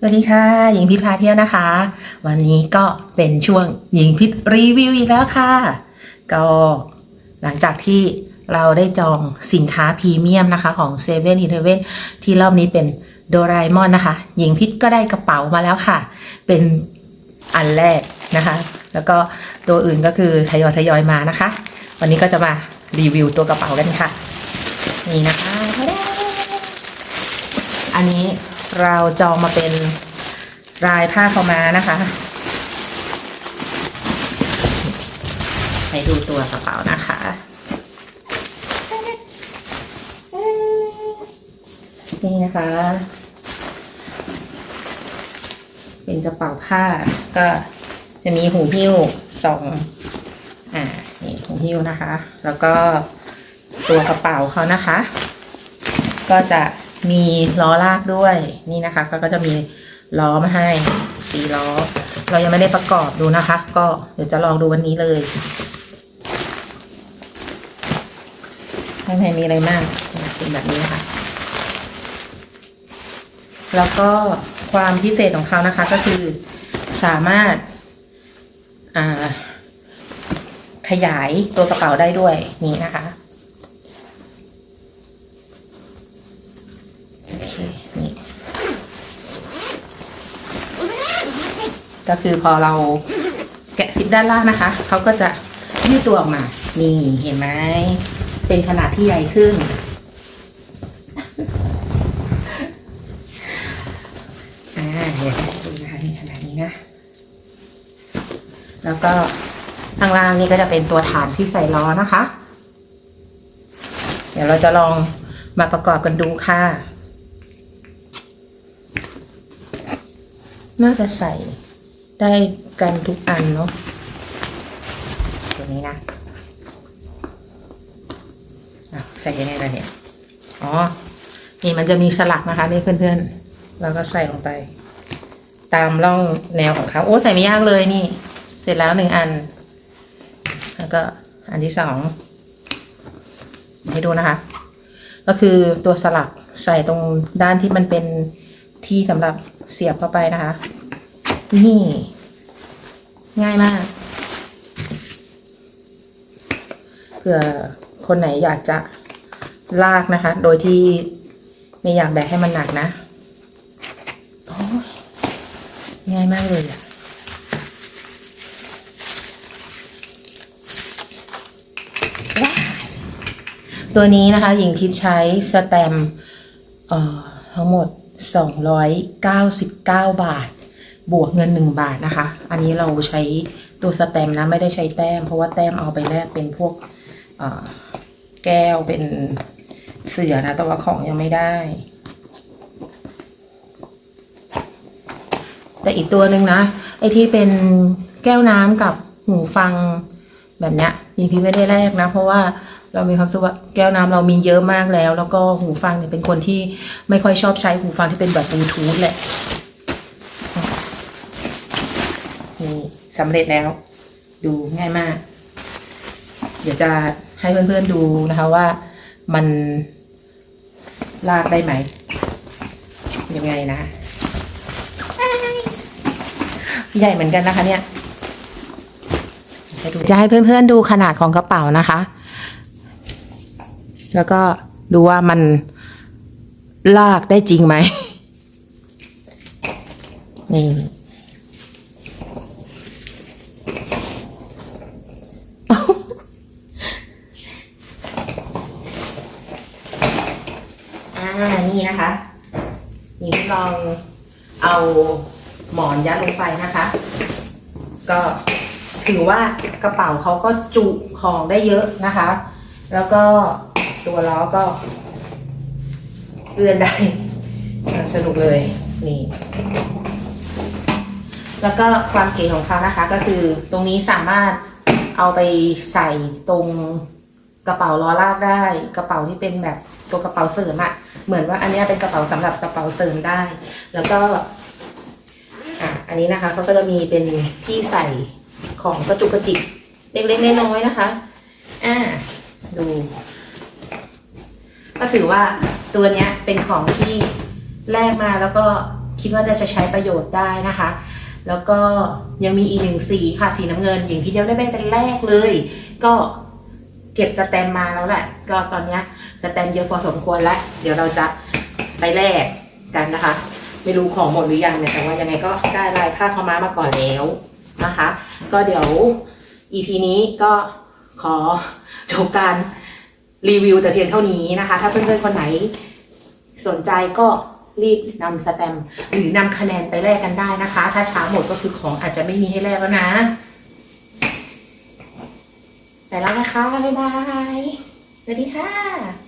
สวัสดีค่ะ หญิงพิษพาเที่ยวนะคะ วันนี้ก็เป็นช่วงหญิงพิษรีวิวอีกแล้วค่ะ ก็หลังจากที่เราได้จองสินค้าพรีเมียมนะคะของ7 e เ e ่ e อเที่รอบนี้เป็นโดราเอมอนนะคะ หญิงพิษก็ได้กระเป๋ามาแล้วค่ะ เป็นอันแรกนะคะ แล้วก็ตัวอื่นก็คือทยอยทยอยมานะคะ วันนี้ก็จะมารีวิวตัวกระเป๋ากันค่ะ นี่นะคะ อันนี้ เราจองมาเป็นลายผ้าขามานะคะไปดูตัวกระเป๋านะคะ นี่นะคะ เป็นกระเป๋าผ้าก็จะมีหูหิ้วสองอ่านี่หูหิ้วนะคะ แล้วก็ตัวกระเป๋าเขานะคะ ก็จะ มีล้อลากด้วยนี่นะคะ ก็ก็จะมีล้อมาให้สีล้อ เรายังไม่ได้ประกอบดูนะคะ ก็เดี๋ยวจะลองดูวันนี้เลยข้างในมีอะไรบ้างเป็นแบบนี้นะคะแล้วก็ความพิเศษของเขานะคะก็คือสามารถาขยายตัวกระเป๋าได้ด้วยนี่นะคะ โอเค นี่ ก็คือพอเราแกะซิปด้านล่างนะคะเขาก็จะยืดตัวออกมานี่เห็นไหมเป็นขนาดที่ใหญ่ขึ้น อ่าเดี๋ยวดูนะคะนี่ขนาดนี้นะ แล้วก็ข้างล่างนี่ก็จะเป็นตัวฐานที่ใส่ล้อนะคะ เดี๋ยวเราจะลองมาประกอบกันดูค่ะ น่าจะใส่ ได้กันทุกอันเนาะตัวนี้นะอะใส่ยังไงล่ะเนี่ย อ๋อ นี่มันจะมีสลักนะคะนี่เพื่อนๆแล้วก็ใส่ลงไป ตามร่องแนวของเขาโอ้ใส่ไม่ยากเลยนี่ เสร็จแล้วหนึ่งอัน แล้วก็อันที่สองให้ดูนะคะ ก็คือตัวสลักใส่ตรงด้านที่มันเป็นที่สำหรับเสียบเข้าไปนะคะ นี่ ง่ายมาก เผื่อคนไหนอยากจะลากนะคะ โดยที่ไม่อยากแบกให้มันหนักนะง่ายมากเลยอะตัวนี้นะคะหญิงพิชใช้สแตมออทั้งหมด 299 บาท บวกเงิน 1 บาทนะคะ อันนี้เราใช้ตัวสแตมนะไม่ได้ใช้แต้ม เพราะว่าแต้มเอาไปแลกเป็นพวกแก้วเป็นเสือนะ แต่ว่าของยังไม่ได้ แต่อีกตัวหนึ่งนะ ไอที่เป็นแก้วน้ำกับหูฟังแบบเนี้ยยิงพี่ไม่ได้แลกนะ เพราะว่าเรามีความสึกว่าแก้วน้ำเรามีเยอะมากแล้ว แล้วก็หูฟังเนี่ยเป็นคนที่ไม่ค่อยชอบใช้หูฟังที่เป็นแบบบลูทูธแหละ นี่ สำเร็จแล้ว ดูง่ายมาก เดี๋ยวจะให้เพื่อนๆดูนะคะว่ามันลากได้ไหม ยังไงนะใหญ่เหมือนกันนะคะเนี่ยให้ดูจะให้เพื่อนๆดูขนาดของกระเป๋านะคะ แล้วก็ดูว่ามันลากได้จริงไหมนี่ อ่านี่นะคะนี่ทดลองเอาหมอนยัดลงไปนะคะ ก็ถือว่ากระเป๋าเขาก็จุของได้เยอะนะคะ แล้วก็ตัวล้อก็เลื่อนได้สนุกเลยนี่แล้วก็ความเก๋ของเขานะคะ ก็คือตรงนี้สามารถเอาไปใส่ตรงกระเป๋าล้อลากได้ กระเป๋าที่เป็นแบบ ตัวกระเป๋าเสริมอะเหมือนว่าอันนี้เป็นกระเป๋าสำหรับกระเป๋าเสริมได้ แล้วก็อะอันนี้นะคะเขาก็จะมีเป็นที่ใส่ของกระจุกกระจิกเล็กๆน้อยๆนะคะอ่าดู ก็ถือว่าตัวเนี้ยเป็นของที่แลกมาแล้วก็คิดว่าน่าจะใช้ประโยชน์ได้นะคะ แล้วก็ยังมีอีกหนึ่งสีค่ะสีน้ำเงิน อย่างที่เดียวได้ไปเป็นแรกเลย ก็ เก็บสแตมมาแล้วแหละ ก็ตอนนี้สแตมเยอะพอสมควรแล้ว เดี๋ยวเราจะไปแลกกันนะคะ ไม่รู้ของหมดหรือยังเนี่ยแต่ว่ายังไงก็ได้ลายผ้าขาวม้ามาก่อนแล้วนะคะ ก็เดี๋ยว EP นี้ก็ขอจบการรีวิวแต่เพียงเท่านี้นะคะ ถ้าเพื่อนๆคนไหนสนใจก็รีบนำสแตมหรือนำคะแนนไปแลกกันได้นะคะ ถ้าช้าหมดก็คือของอาจจะไม่มีให้แลกแล้วนะ ไปแล้วนะคะ บ๊ายบาย สวัสดีค่ะ